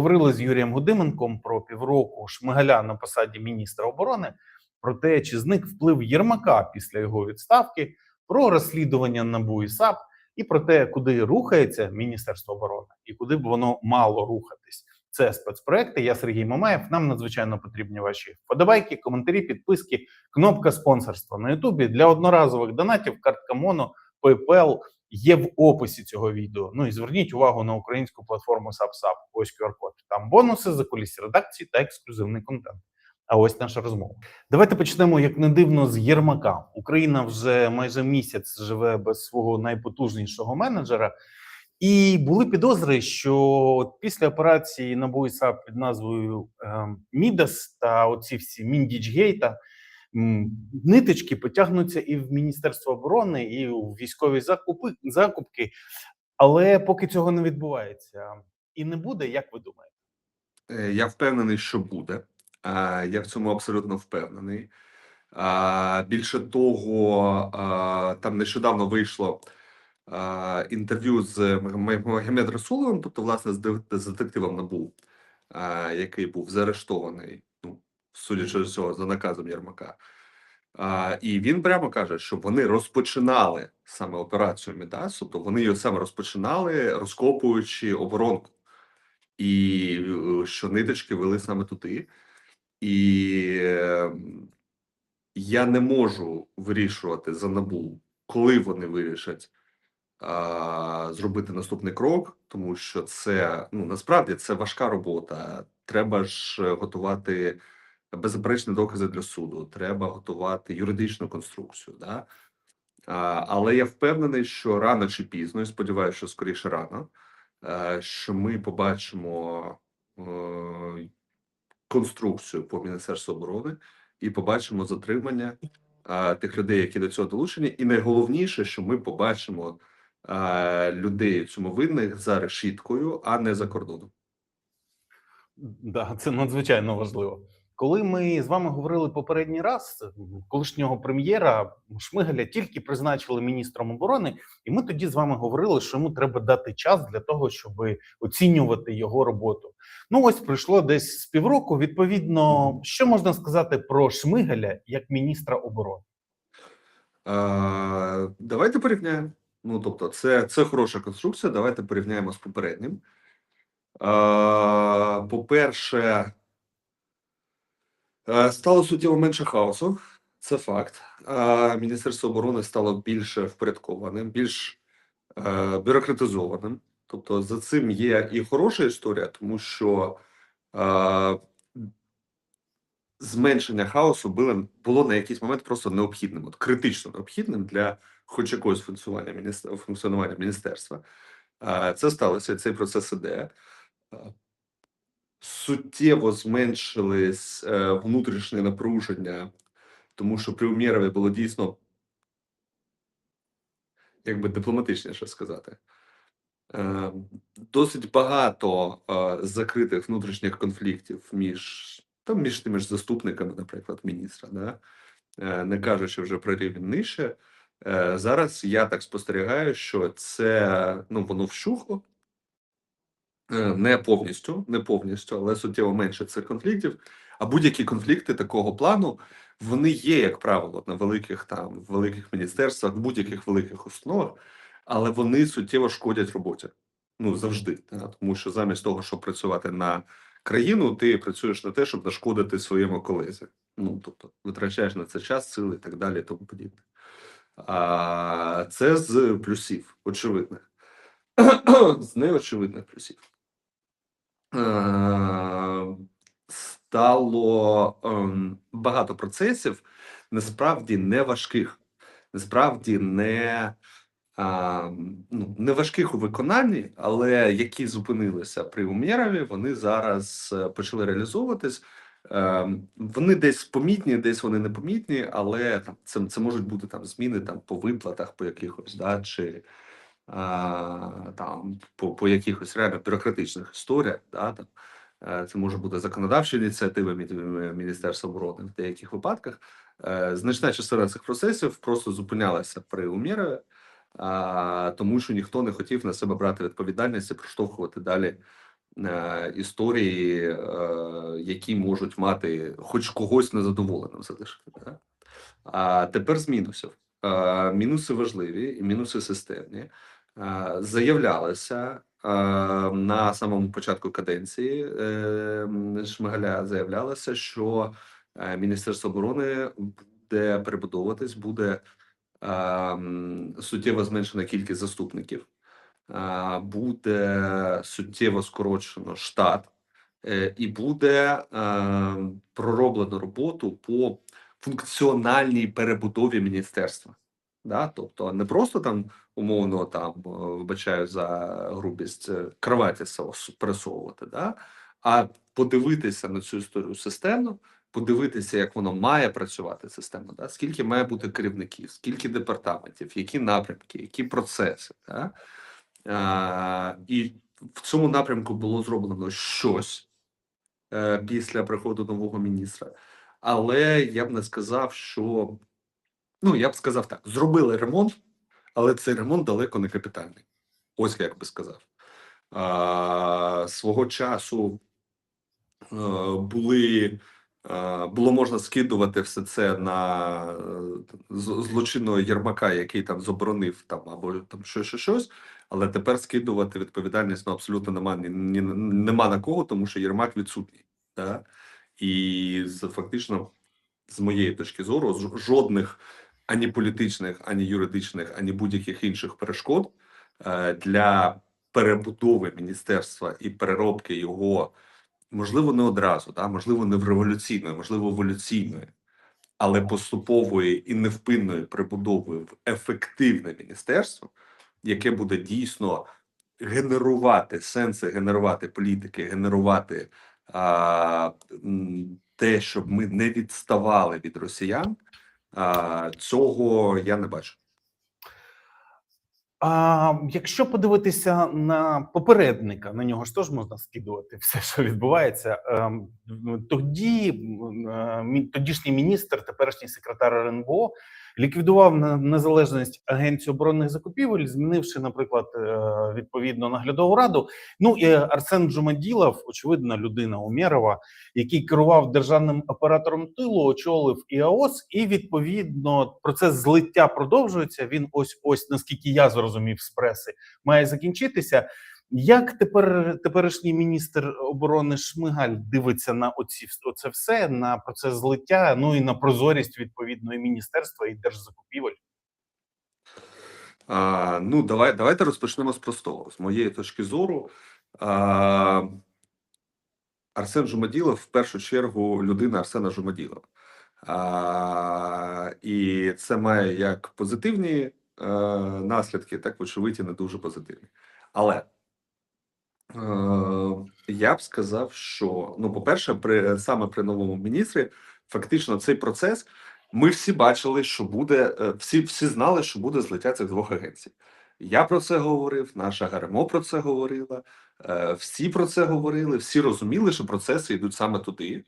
Поговорили з Юрієм Гудименком про півроку Шмигаля на посаді міністра оборони, про те, чи зник вплив Єрмака після його відставки, про розслідування НАБУ і САП і про те, куди рухається Міністерство оборони і куди б воно мало рухатись. Це спецпроекти. Я Сергій Мамаєв. Нам надзвичайно потрібні ваші вподобайки, коментарі, підписки, кнопка спонсорства на Ютубі для одноразових донатів. Картка Моно, PayPal є в описі цього відео. Ну і зверніть увагу на українську платформу SubSub. Ось QR-код. Там бонуси за кулісі редакції та ексклюзивний контент. А ось наша розмова. Давайте почнемо, як не дивно, з Єрмака. Україна вже майже місяць живе без свого найпотужнішого менеджера. І були підозри, що після операції і САП під назвою е, Мідас та оці всі Міндічгейта ниточки потягнуться і в Міністерство оборони, і у військові закупи закупки. Але поки цього не відбувається і не буде, як ви думаєте? Е, Я впевнений, що буде. Я в цьому абсолютно впевнений. Більше того, там нещодавно вийшло інтерв'ю з Магомед Расуловим, тобто, власне, з детективом НАБУ, який був заарештований, судячи з цього, за наказом Єрмака. А, І він прямо каже, що вони розпочинали саме операцію Мідас, тобто вони її саме розпочинали, розкопуючи оборонку і е, що ниточки вели саме туди. І е, я не можу вирішувати за НАБУ, коли вони вирішать а, зробити наступний крок, тому що це ну насправді це важка робота. Треба ж готувати беззаперечні докази для суду, треба готувати юридичну конструкцію. Да? Але я впевнений, що рано чи пізно, і сподіваюся, що скоріше рано, е, що ми побачимо е, конструкцію по Міністерству оборони і побачимо затримання е, тих людей, які до цього долучені. І найголовніше, що ми побачимо людей цьому винних за решіткою, а не за кордоном. Да, це надзвичайно важливо. Коли ми з вами говорили попередній раз, колишнього прем'єра Шмигаля тільки призначили міністром оборони, і ми тоді з вами говорили, що йому треба дати час для того, щоб оцінювати його роботу. Ну ось пройшло десь з півроку. Відповідно, що можна сказати про Шмигаля як міністра оборони? Е, давайте порівняємо. Ну, тобто, це, це хороша конструкція. Давайте порівняємо з попереднім. Е, по-перше, е, стало суттєво менше хаосу. Це факт. Е, Міністерство оборони стало більше впорядкованим, більш е, бюрократизованим. Тобто, за цим є і хороша історія, тому що е, зменшення хаосу було, було на якийсь момент просто необхідним, от критично необхідним для хоч якогось функціонування міністер, функціонування міністерства. Це сталося. Цей процес іде. Суттєво зменшились е, внутрішнє напруження, тому що при Умєрові було дійсно, як би дипломатичніше сказати, е, досить багато е, закритих внутрішніх конфліктів між там між тими ж заступниками, наприклад, міністра, да? Не кажучи вже про рівень нижче. Зараз я так спостерігаю, що це ну воно вщухло. Е, Не повністю, не повністю, але суттєво менше цих конфліктів. А будь-які конфлікти такого плану вони є, як правило, на великих там великих міністерствах, будь-яких великих установах, але вони суттєво шкодять роботі. Ну завжди, та? тому що замість того, щоб працювати на країну, ти працюєш на те, щоб нашкодити своєму колезі. Ну тобто витрачаєш на це час, сили і так далі, тому подібне. А це з плюсів, очевидних, з неочевидних плюсів. Е, Стало ем, багато процесів насправді не важких, насправді не, а, ну, не важких у виконанні, але які зупинилися при Умєрові, вони зараз е, почали реалізовуватись. Ем, Вони десь помітні, десь вони непомітні, але там це, це можуть бути там зміни там по виплатах, по якихось, да, чи там по, по якихось реально бюрократичних історіях. Да, там. Е, Це може бути законодавчі ініціативи Мі- Мі- Міністерства оборони в деяких випадках. Е, Значна частина цих процесів просто зупинялася при Умєрові, а, тому що ніхто не хотів на себе брати відповідальність і проштовхувати далі е, історії, е, які можуть мати хоч когось незадоволеним залишити. Да? А тепер з мінусів. Е, Мінуси важливі і мінуси системні. Е, Заявлялося е, на самому початку каденції е, Шмигаля заявлялося, що Міністерство оборони буде перебудовуватись, буде суттєво зменшена кількість заступників, буде суттєво скорочено штат, і буде е, пророблено роботу по функціональній перебудові міністерства. Да? Тобто не просто там умовно там е, вибачаю за грубість е, кроваті сос- да? а подивитися на цю історію системно, подивитися, як воно має працювати системно, да? скільки має бути керівників, скільки департаментів, які напрямки, які процеси. Да? А, і в цьому напрямку було зроблено щось е, після приходу нового міністра. Але я б не сказав, що ну я б сказав так: зробили ремонт, але цей ремонт далеко не капітальний. Ось як би сказав. А, свого часу е, були. е, Було можна скидувати все це на е, злочинного Єрмака, який там заборонив там або там щось, щось, щось, але тепер скидувати відповідальність ну, абсолютно нема, ні, ні, нема на кого, тому що Єрмак відсутній. Да? І фактично, з моєї точки зору, жодних ані політичних, ані юридичних, ані будь-яких інших перешкод е, для перебудови міністерства і переробки його, можливо, не одразу, да? можливо, не в революційної, можливо, еволюційної, але поступової і невпинної перебудови в ефективне міністерство, яке буде дійсно генерувати сенси, генерувати політики, генерувати а, те, щоб ми не відставали від росіян, цього я не бачу. А якщо подивитися на попередника, на нього ж теж можна скидувати все, що відбувається. Ем, Тоді е, тодішній міністр, теперішній секретар РНБО, ліквідував незалежність Агенції оборонних закупівель, змінивши, наприклад, е, відповідно наглядову раду. Ну і Арсен Джумаділов, очевидно, людина Умєрова, який керував державним оператором тилу, очолив ІАОС, і відповідно процес злиття продовжується. Він ось ось, наскільки я зрозумів з преси, має закінчитися. Як тепер теперішній міністр оборони Шмигаль дивиться на оці оце все на процес злиття, ну і на прозорість відповідно і міністерства і держзакупівель? А, ну, давай, давайте розпочнемо з простого. З моєї точки зору, а, Арсен Жумаділов в першу чергу людина Арсена Жумаділова. А, і це має як позитивні е, наслідки, так вочевидь не дуже позитивні. Але я б сказав, що ну, по-перше, при саме при новому міністрі, фактично цей процес. Ми всі бачили, що буде, е, всі, всі знали, що буде злиття цих двох агенцій. Я про це говорив, наша ГРМО про це говорила, е, всі про це говорили, всі розуміли, що процеси йдуть саме туди.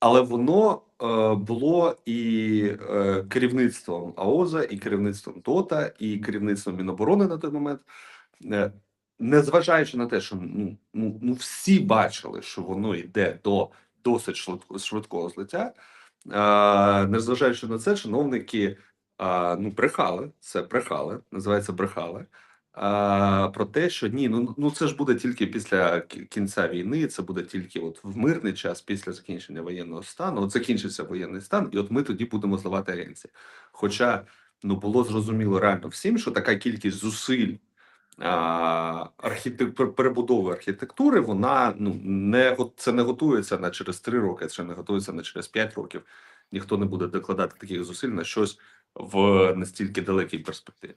Але воно е, було і е, керівництвом АОЗа, і керівництвом ТОТА, і керівництвом Міноборони на той момент. Незважаючи на те, що ну, ну, ну всі бачили, що воно йде до досить швидко- швидкого злиття. Е, незважаючи на це, чиновники е, ну, брехали, це брехали, називається брехали. е, Про те, що ні, ну ну це ж буде тільки після кінця війни, це буде тільки от в мирний час після закінчення воєнного стану. От закінчився воєнний стан, і от ми тоді будемо зливати агенції. Хоча ну було зрозуміло реально всім, що така кількість зусиль архітек... пер- перебудови архітектури, вона ну не це не готується на через три роки, це не готується на через п'ять років. Ніхто не буде докладати таких зусиль на щось в настільки далекій перспективі.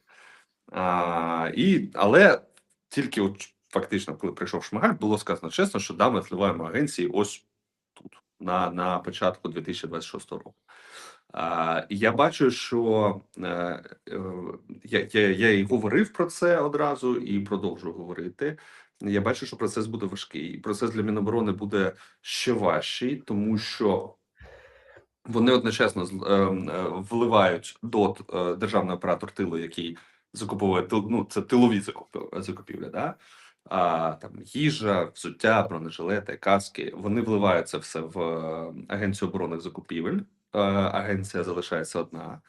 А, і, але тільки от фактично, коли прийшов Шмигаль, було сказано чесно, що да, ми зливаємо агенції ось тут, на, на початку 2026 року. Я бачу, що е, е, я, я, і говорив про це одразу і продовжую говорити. Я бачу, що процес буде важкий. Процес для Міноборони буде ще важчий, тому що вони одночасно е, вливають ДОТ е, державний оператор тилу, який закуповує ну, це тилові закупівлі, да? а, там їжа, взуття, бронежилети, каски. Вони вливають це все в Агенцію оборонних закупівель. Е, Агенція залишається одна.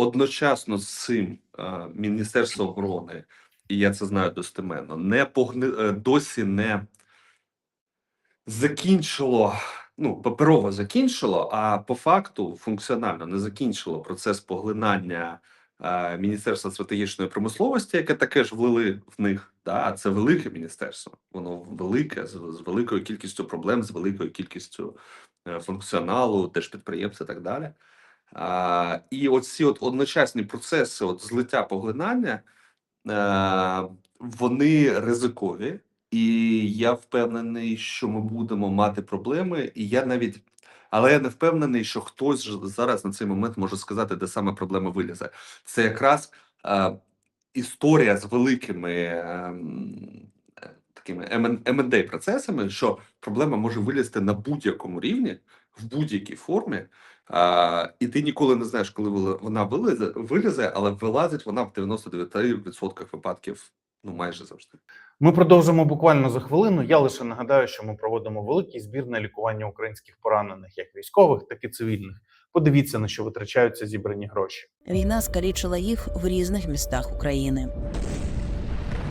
Одночасно з цим е, Міністерство оборони, і я це знаю достеменно, не погни... е, досі не закінчило, ну, паперово закінчило, а по факту функціонально не закінчило процес поглинання е, Міністерства стратегічної промисловості, яке таке ж влили в них. Да? Це велике міністерство, воно велике, з, з великою кількістю проблем, з великою кількістю функціоналу, держпідприємств і так далі. А, і оці от одночасні процеси от злиття поглинання, е, вони ризикові, і я впевнений, що ми будемо мати проблеми. І я навіть, але я не впевнений, що хтось зараз на цей момент може сказати, де саме проблема вилізе. Це якраз е, історія з великими ем, такими M&A процесами, що проблема може вилізти на будь-якому рівні, в будь-якій формі. А, і ти ніколи не знаєш, коли вона вилізе, вилізе, але вилазить вона в 99% випадків, ну майже завжди. Ми продовжимо буквально за хвилину. Я лише нагадаю, що ми проводимо великий збір на лікування українських поранених, як військових, так і цивільних. Подивіться на що витрачаються зібрані гроші. Війна скалічила їх в різних містах України.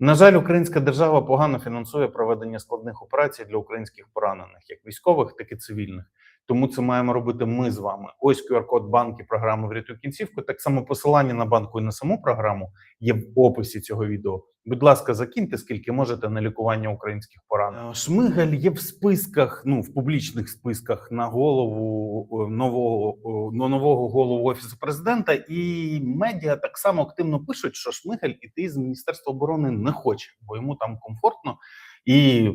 На жаль, українська держава погано фінансує проведення складних операцій для українських поранених, як військових, так і цивільних. Тому це маємо робити ми з вами. Ось QR-код банки програми «Врятуй кінцівку. Так само посилання на банку і на саму програму є в описі цього відео. Будь ласка, закиньте скільки можете на лікування українських поранених. Е, Шмигаль є в списках, ну в публічних списках на голову е, нового е, на нового голову офісу президента, і медіа так само активно пишуть, що Шмигаль іти з міністерства оборони не хоче, бо йому там комфортно. І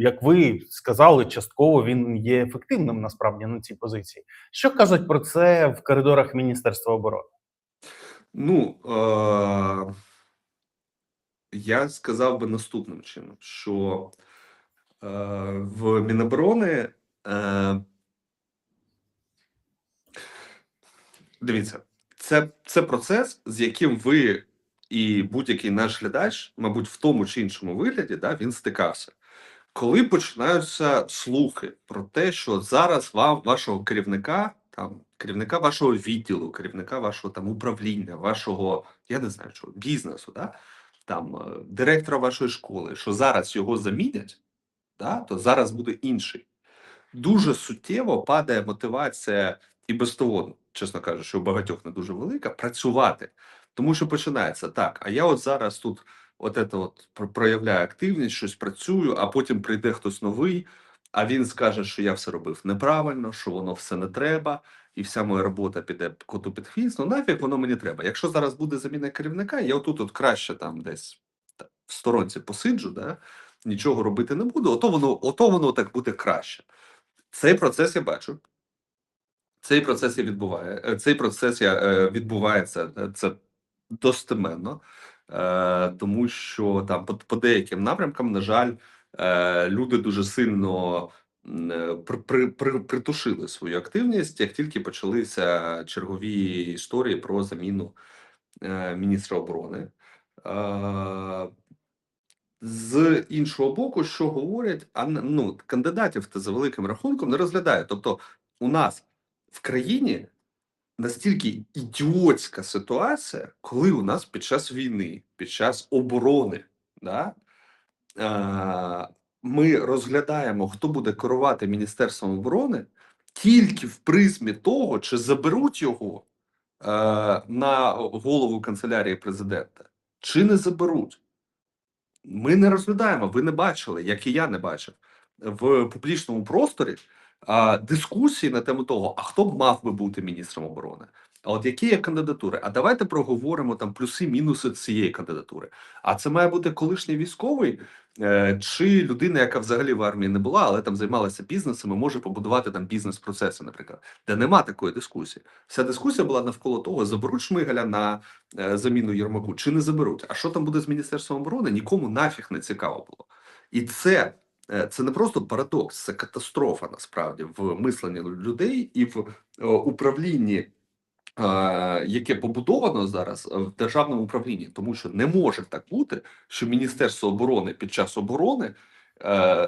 як ви сказали, частково він є ефективним насправді на цій позиції. Що кажуть про це в коридорах Міністерства оборони? Ну е- я сказав би наступним чином, що е- в Міноборони е- дивіться, це, це процес, з яким ви і будь-який наш глядач, мабуть, в тому чи іншому вигляді, да, він стикався. Коли починаються слухи про те, що зараз вам вашого керівника, там керівника вашого відділу, керівника вашого там управління, вашого я не знаю чого, бізнесу, да, там е, директора вашої школи, що зараз його замінять, да, то зараз буде інший. Дуже суттєво падає мотивація і без того, чесно кажучи, у багатьох не дуже велика, працювати. Тому що починається так. А я от зараз тут от це от про- проявляю активність, щось працюю, а потім прийде хтось новий, а він скаже, що я все робив неправильно, що воно все не треба, і вся моя робота піде коту під хвіст. Ну нафіг воно мені треба. Якщо зараз буде заміна керівника, я отут от краще там десь в сторонці посиджу, да? нічого робити не буду, ото воно, ото воно так буде краще. Цей процес я бачу. Цей процес я відбуває. е, Цей процес я е, відбувається. е, Це достеменно, тому що там по, по деяким напрямкам, на жаль, е, люди дуже сильно е, при, при, при, притушили свою активність, як тільки почалися чергові історії про заміну е, міністра оборони. Е, з іншого боку, що говорять, а ну, кандидатів та за великим рахунком не розглядають. Тобто, у нас в країні настільки ідіотська ситуація, коли у нас під час війни, під час оборони, да, ми розглядаємо, хто буде керувати Міністерством оборони тільки в призмі того, чи заберуть його е, на голову канцелярії президента, чи не заберуть. Ми не розглядаємо, ви не бачили, як і я не бачив. В публічному просторі дискусії на тему того, а хто б мав би бути міністром оборони. А от які є кандидатури? А давайте проговоримо там плюси-мінуси цієї кандидатури. А це має бути колишній військовий е, чи людина, яка взагалі в армії не була, але там займалася бізнесом і може побудувати там бізнес-процеси, наприклад, де нема такої дискусії. Вся дискусія була навколо того, заберуть Шмигаля на е, заміну Єрмаку чи не заберуть. А що там буде з міністерством оборони? Нікому нафіг не цікаво було. І це, це не просто парадокс, це катастрофа насправді в мисленні людей і в е, управлінні е, яке побудовано зараз е, в державному управлінні, тому що не може так бути, що Міністерство оборони під час оборони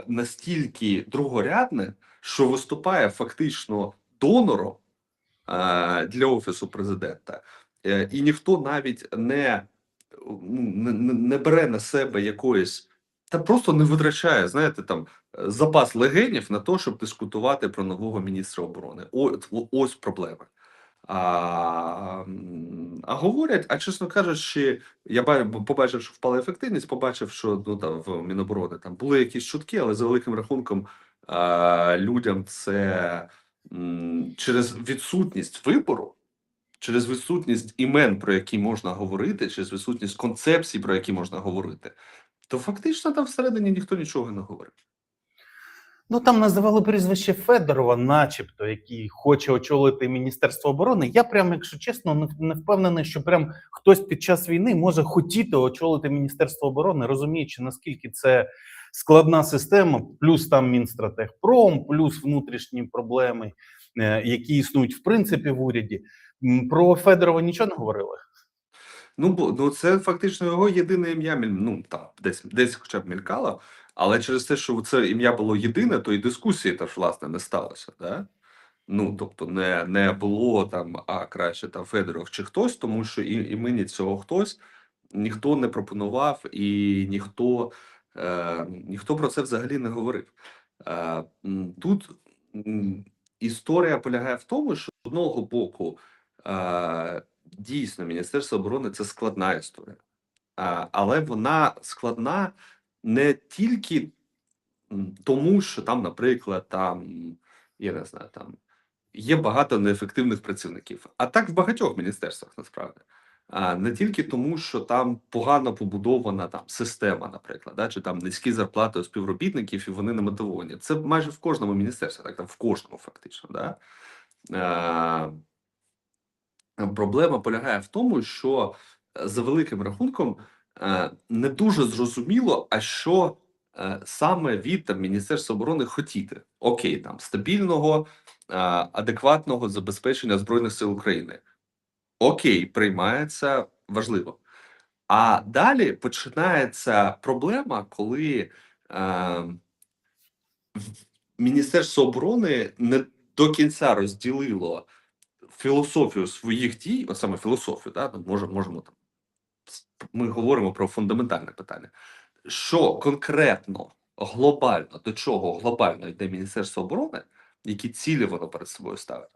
настільки другорядне, що виступає фактично донором для офісу президента, і ніхто навіть ну, не, не не бере на себе якоїсь. Та просто не витрачає, знаєте, там е, запас легенів на те, щоб дискутувати про нового міністра оборони. От ось проблема. А, а говорять, а чесно кажучи, я побачив, що впала ефективність, побачив, що ну там в Міноборони там були якісь чутки, але за великим рахунком а, людям це м, через відсутність вибору, через відсутність імен, про які можна говорити, через відсутність концепцій, про які можна говорити, то фактично там всередині ніхто нічого не говорив. Ну там називали прізвище Федорова, начебто, який хоче очолити Міністерство оборони. Я прям, якщо чесно, не, не впевнений, що прям хтось під час війни може хотіти очолити Міністерство оборони, розуміючи наскільки це складна система, плюс там Мінстратегпром, плюс внутрішні проблеми, е, які існують в принципі в уряді. Про Федорова нічого не говорили. Ну, бо ну це фактично його єдине ім'я. Ну там десь десь хоча б мількало, але через те, що це ім'я було єдине, то і дискусії теж власне не сталося. Да? Ну тобто, не, не було там, а краще там Федоров чи хтось, тому що і, імені цього хтось ніхто не пропонував, і ніхто, е, ніхто про це взагалі не говорив. Е, тут історія полягає в тому, що з одного боку. Е, Дійсно, Міністерство оборони це складна історія, а, але вона складна не тільки тому, що там, наприклад, там я не знаю, там є багато неефективних працівників, а так в багатьох міністерствах насправді. А не тільки тому, що там погано побудована там система, наприклад, да, чи там низькі зарплати у співробітників, і вони не мотивовані. Це майже в кожному міністерстві, так там в кожному, фактично. Да? Е, Проблема полягає в тому, що е, за великим рахунком е, не дуже зрозуміло, а що е, саме від там, Міністерства оборони хотіти. Окей, там стабільного, е, адекватного забезпечення Збройних сил України. Окей, приймається важливо. А далі починається проблема, коли е, Міністерство оборони не до кінця розділило філософію своїх дій, от саме філософію, да, ну, може, можемо там ми говоримо про фундаментальне питання, що конкретно глобально до чого глобально йде Міністерство оборони, які цілі воно перед собою ставить,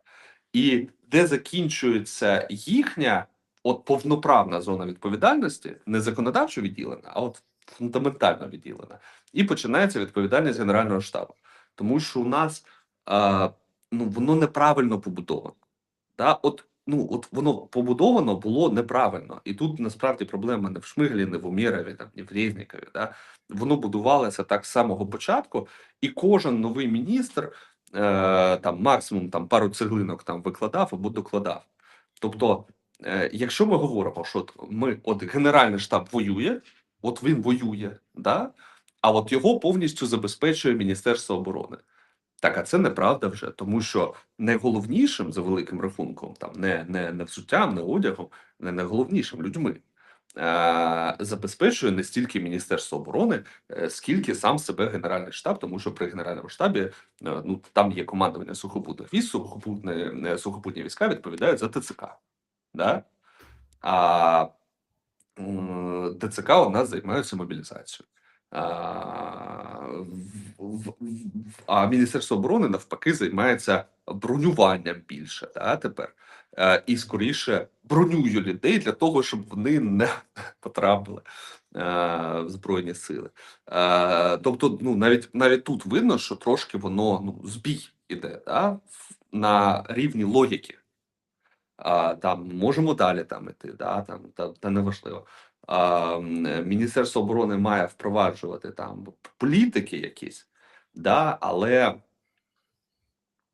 і де закінчується їхня от повноправна зона відповідальності, не законодавчо відділена, а от фундаментально відділена, і починається відповідальність Генерального штабу, тому що у нас а, ну воно неправильно побудовано. Да, от ну от воно побудовано було неправильно, і тут насправді проблема не в Шмиглі, не в Умєрові, там ні в Резнікові. Да? Воно будувалося так з самого початку, і кожен новий міністр е, там максимум там пару цеглинок там викладав або докладав. Тобто, е, якщо ми говоримо, що ми от Генеральний штаб воює, от він воює, да? а от його повністю забезпечує Міністерство оборони. Так, а це неправда вже, тому що найголовнішим за великим рахунком, там не, не, не взуттям, не одягом, не найголовнішим людьми е, забезпечує не стільки Міністерство оборони, е, скільки сам себе Генеральний штаб, тому що при Генеральному штабі е, ну там є командування сухопутних військ, сухопутні, е, сухопутні війська відповідають за ТЦК. Да? А ТЦК у нас займаються мобілізацією. А, Міністерство оборони навпаки займається бронюванням більше да, тепер. Е, І скоріше бронює людей для того, щоб вони не потрапили е, в Збройні сили. Е, Тобто, ну навіть навіть тут видно, що трошки воно ну збій іде да, на рівні логіки. А, там можемо далі там іти, да, там та, та неважливо. Міністерство оборони має впроваджувати там політики якісь, да, але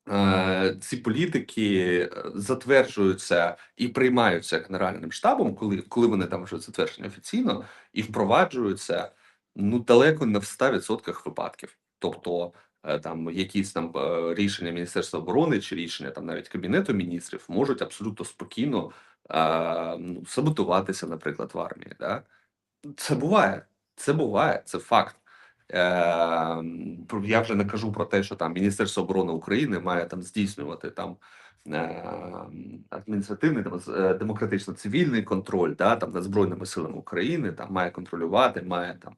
е, ці політики е, затверджуються і приймаються Генеральним штабом, коли, коли вони там вже затверджені офіційно, і впроваджуються ну далеко не в 100% випадків. Тобто е, там якісь там е, рішення Міністерства оборони чи рішення там навіть Кабінету міністрів можуть абсолютно спокійно е, ну, саботуватися, наприклад, в армії. Да? Це буває, це буває, це факт. Е, я вже не кажу про те, що там Міністерство оборони України має там здійснювати там е, адміністративний там, е, демократично-цивільний контроль, да, там над збройними силами України, там має контролювати, має там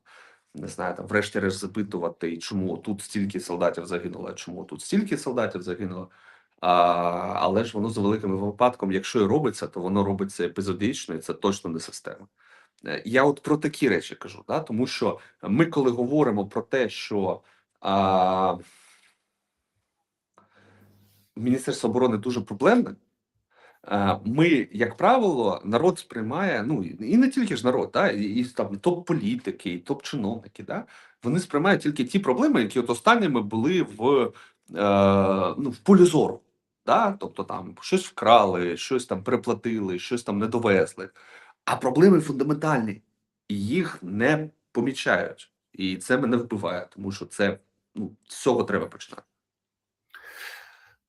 не знаю, там врешті-решт запитувати, чому тут стільки солдатів загинуло, чому тут стільки солдатів загинуло. А, але ж воно за великим випадком, якщо і робиться, то воно робиться епізодично, і це точно не система. Е, Я от про такі речі кажу, да? тому що ми, коли говоримо про те, що а, Міністерство оборони дуже проблемне, а, ми, як правило, народ сприймає, ну і не тільки ж народ, да? і, і там топ-політики, і топ-чиновники, да? вони сприймають тільки ті проблеми, які от останніми були в, е, ну, в полі зору. Да? Тобто там щось вкрали, щось там переплатили, щось там не довезли. А проблеми фундаментальні, і їх не помічають. І це мене вбиває, тому що це ну, з цього треба починати.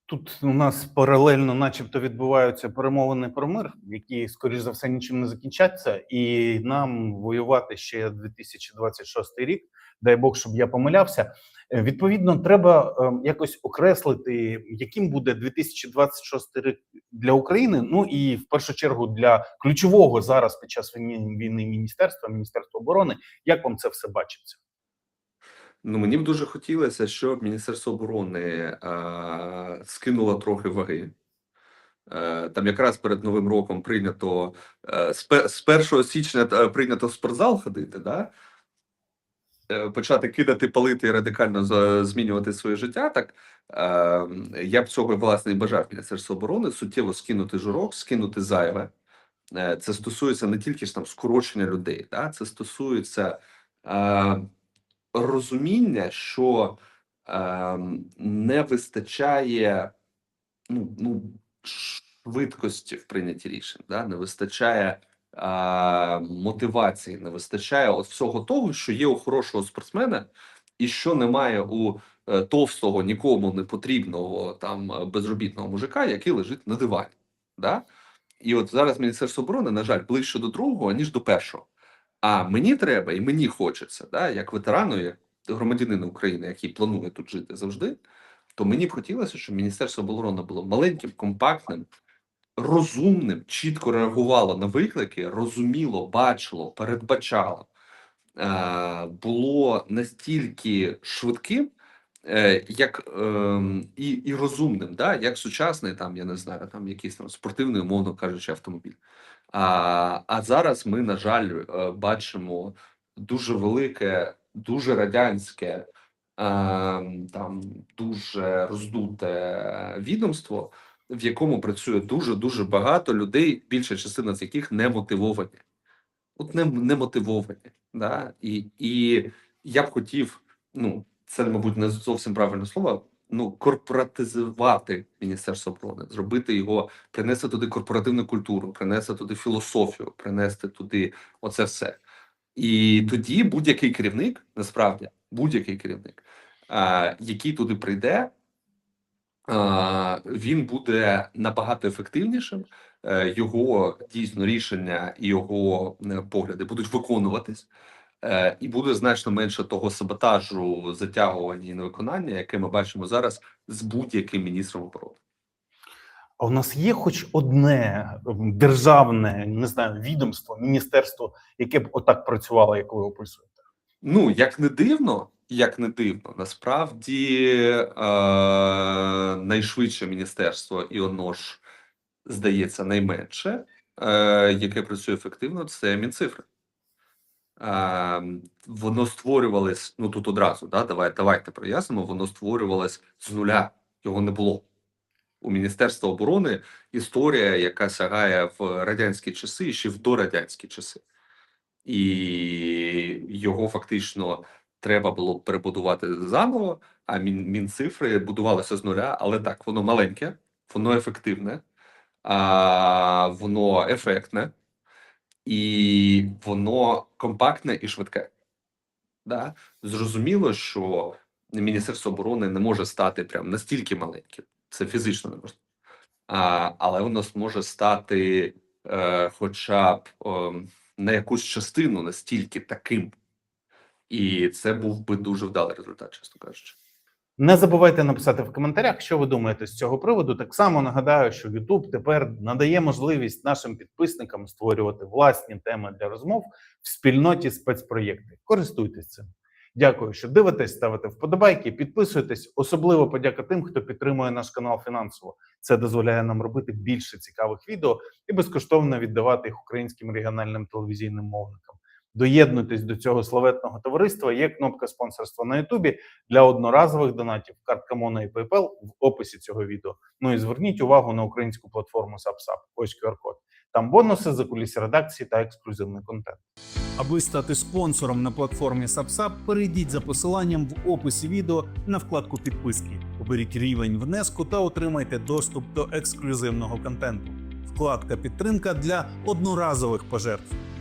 Тут у нас паралельно, начебто, відбуваються перемовини про мир, які, скоріш за все, нічим не закінчаться, і нам воювати ще 2026 рік. Дай Бог, щоб я помилявся. Е, Відповідно, треба е, якось окреслити, яким буде 2026 рік для України. Ну і в першу чергу для ключового зараз під час війни, міністерства, міністерства оборони. Як вам це все бачиться? Ну, мені б дуже хотілося, щоб Міністерство оборони е, скинуло трохи ваги. Там якраз перед Новим роком прийнято е, з, пе- з 1 січня прийнято в спортзал ходити, да? Е, почати кидати, палити і радикально змінювати своє життя. Так е, я б цього власне і бажав Міністерство оборони суттєво скинути журок, скинути зайве. Е, Це стосується не тільки ж там скорочення людей, да? це стосується. Е, розуміння, що е, не вистачає ну, ну, швидкості в прийнятті рішень, да? не вистачає е, мотивації, не вистачає от всього того, що є у хорошого спортсмена, і що немає у е, товстого, нікому не потрібного там е, безробітного мужика, який лежить на дивані. Да? І от зараз Міністерство оборони, на жаль, ближче до другого, ніж до першого. А мені треба і мені хочеться, да, як ветерану, як громадянину України, який планує тут жити завжди, то мені б хотілося, щоб Міністерство оборони було маленьким, компактним, розумним, чітко реагувало на виклики, розуміло, бачило, передбачало, е, було настільки швидким, е, як ем, і, і розумним, да, як сучасний, там я не знаю, там якийсь там спортивний, умовно кажучи, автомобіль. А, а зараз ми, на жаль, е, бачимо дуже велике, дуже радянське, е, там дуже роздуте відомство, в якому працює дуже дуже багато людей, більша частина з яких не мотивовані. От не, не мотивовані. Да? І, і я б хотів, ну, це, мабуть, не зовсім правильне слово. Ну, корпоратизувати Міністерство оборони, зробити його, принести туди корпоративну культуру, принести туди філософію, принести туди оце все. І тоді будь-який керівник, насправді, будь-який керівник, а, який туди прийде, він буде набагато ефективнішим. е, Його дійсно рішення і його е, погляди будуть виконуватись. Е, і буде значно менше того саботажу, затягування і невиконання, яке ми бачимо зараз з будь-яким міністром оборони. А у нас є хоч одне державне, не знаю, відомство, міністерство, яке б отак працювало, як ви описуєте? Ну, як не дивно, як не дивно, насправді е, найшвидше міністерство, і воно ж здається найменше, е, яке працює ефективно, це Мінцифри. Е, воно створювалось, ну тут одразу, да, давай, давайте прояснимо, воно створювалось з нуля, його не було. У Міністерства оборони історія, яка сягає в радянські часи і ще в дорадянські часи і його фактично треба було перебудувати заново. А мін, мінцифри будувалося з нуля, але так, воно маленьке, воно ефективне, а, воно ефектне і воно компактне і швидке. Да? Зрозуміло, що Міністерство оборони не може стати прям настільки маленьким, це фізично неможливо. А, але воно зможе стати е, хоча б ем, на якусь частину настільки таким. І це був би дуже вдалий результат, чесно кажучи. Не забувайте написати в коментарях, що ви думаєте з цього приводу. Так само нагадаю, що YouTube тепер надає можливість нашим підписникам створювати власні теми для розмов в спільноті спецпроєкти. Користуйтесь цим. Дякую, що дивитесь, ставите вподобайки, підписуйтесь. Особливо подяка тим, хто підтримує наш канал фінансово. Це дозволяє нам робити більше цікавих відео і безкоштовно віддавати їх українським регіональним телевізійним мовникам. Доєднуйтесь до цього славетного товариства. Є кнопка спонсорства на Ютубі для одноразових донатів, картка Моно і PayPal в описі цього відео. Ну і зверніть увагу на українську платформу SubSub. Ось QR-код. Там бонуси за кулісі редакції та ексклюзивний контент. Аби стати спонсором на платформі SubSub, перейдіть за посиланням в описі відео на вкладку підписки. Оберіть рівень внеску та отримайте доступ до ексклюзивного контенту. Вкладка підтримка для одноразових пожертв.